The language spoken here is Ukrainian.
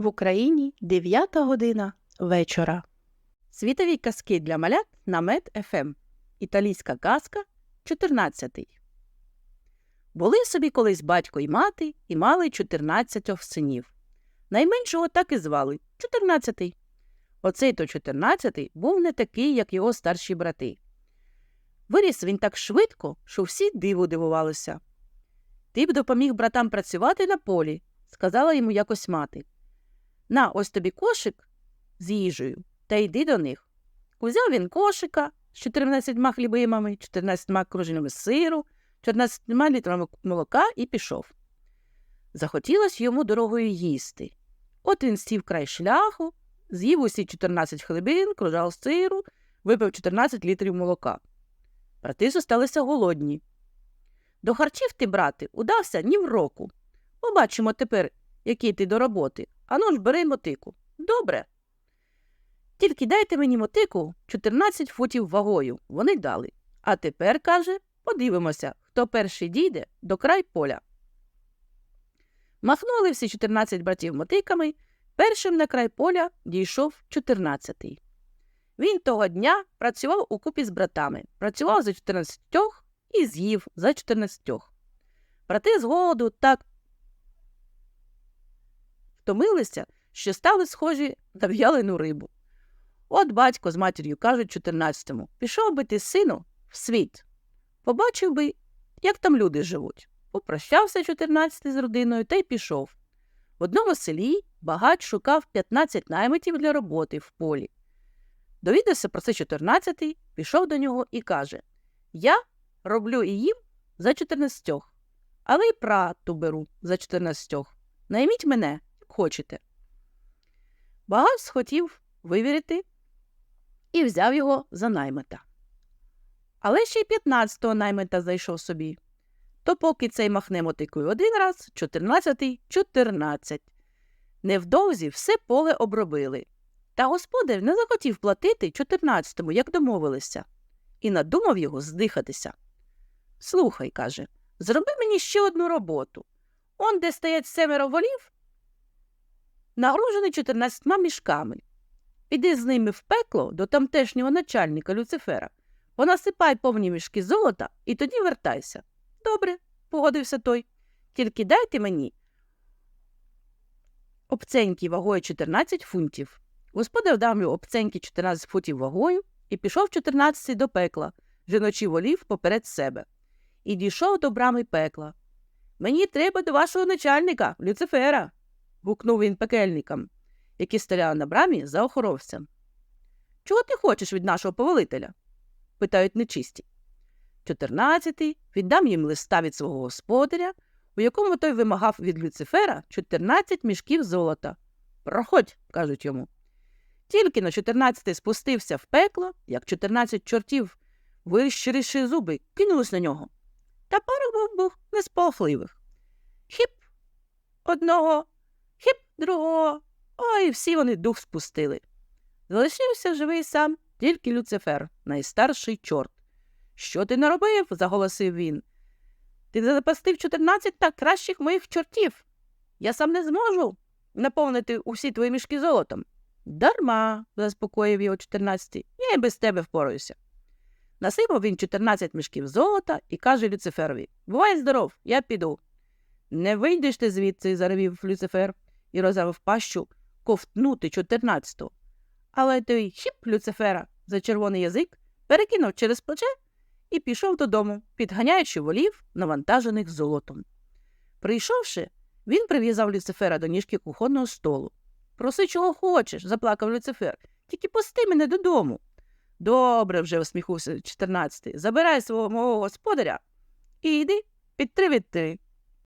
В Україні 9 година вечора. Світові казки для малят на Мед ФМ. Італійська казка 14. Були собі колись батько і мати і мали 14 синів. Найменшого так і звали 14. Оцей то 14 був не такий, як його старші брати. Виріс він так швидко, що всі диву дивувалися. Ти б допоміг братам працювати на полі, сказала йому якось мати. На, ось тобі кошик з їжею, та йди до них. Узяв він кошика з 14 хлібимами, 14 кружинами сиру, 14 літрами молока і пішов. Захотілось йому дорогою їсти. От він сів край шляху, з'їв усі 14 хлібин, кружал сиру, випив 14 літрів молока. Брати зосталися голодні. До харчів ти, брати, удався ні в року. Побачимо тепер, який ти до роботи. Ану ж бери мотику. Добре. Тільки дайте мені мотику 14 футів вагою. Вони дали. А тепер, каже, подивимося, хто перший дійде до край поля. Махнули всі 14 братів мотиками. Першим на край поля дійшов 14-й. Він того дня працював у купі з братами, працював за 14 і з'їв за 14. Брати з голоду так втомилися, що стали схожі на в'ялену рибу. От батько з матір'ю кажуть 14-му пішов би ти, сину, в світ. Побачив би, як там люди живуть. Попрощався 14-й з родиною та й пішов. В одному селі багач шукав 15 наймитів для роботи в полі. Довідався про це 14-й, пішов до нього і каже Я роблю і їм за 14, але й прату беру за 14. Найміть мене, хочете. Багач схотів вивірити і взяв його за наймита. Але ще й 15-го наймита зайшов собі. То поки цей махне мотикою один раз, 14-й – 14. Невдовзі все поле обробили. Та господар не захотів платити 14-му, як домовилися, і надумав його здихатися. Слухай, каже, зроби мені ще одну роботу. Он, де стоять семеро волів, нагружений 14 мішками. Піди з ними в пекло до тамтешнього начальника Люцифера, понасипай повні мішки золота і тоді вертайся. Добре, погодився той. Тільки дайте мені обценькі вагою 14 фунтів. Господар дав йому обценькі 14 футів вагою і пішов 14 до пекла, жіночі волів поперед себе, і дійшов до брами пекла. Мені треба до вашого начальника, Люцифера. Гукнув він пекельникам, які стояли на брамі за охоровцем. Чого ти хочеш від нашого повелителя? питають нечисті. Чотирнадцятий віддам їм листа від свого господаря, у якому той вимагав від Люцифера 14 мішків золота. Проходь, кажуть йому. Тільки на 14 спустився в пекло, як 14 чортів, вирішивши зуби, кинулись на нього. Та порох був був несполохливих. Хіп одного, другого. Ой, всі вони дух спустили. Залишився живий сам тільки Люцифер, найстарший чорт. Що ти наробив? заголосив він. Ти запастив 14 так кращих моїх чортів. Я сам не зможу наповнити усі твої мішки золотом. Дарма, заспокоїв його 14-й, я й без тебе впораюся. Насипав він 14 мішків золота і каже Люциферові Бувай здоров, я піду. Не вийдеш ти звідси, заревів Люцифер і розявив пащу ковтнути 14-го. Але той хіп Люцифера за червоний язик перекинув через плече і пішов додому, підганяючи волів, навантажених золотом. Прийшовши, він прив'язав Люцифера до ніжки кухонного столу. Проси, чого хочеш, заплакав Люцифер. Тільки пусти мене додому. Добре, вже усміхнувся 14-й. Забирай свого мого господаря і йди під три від три.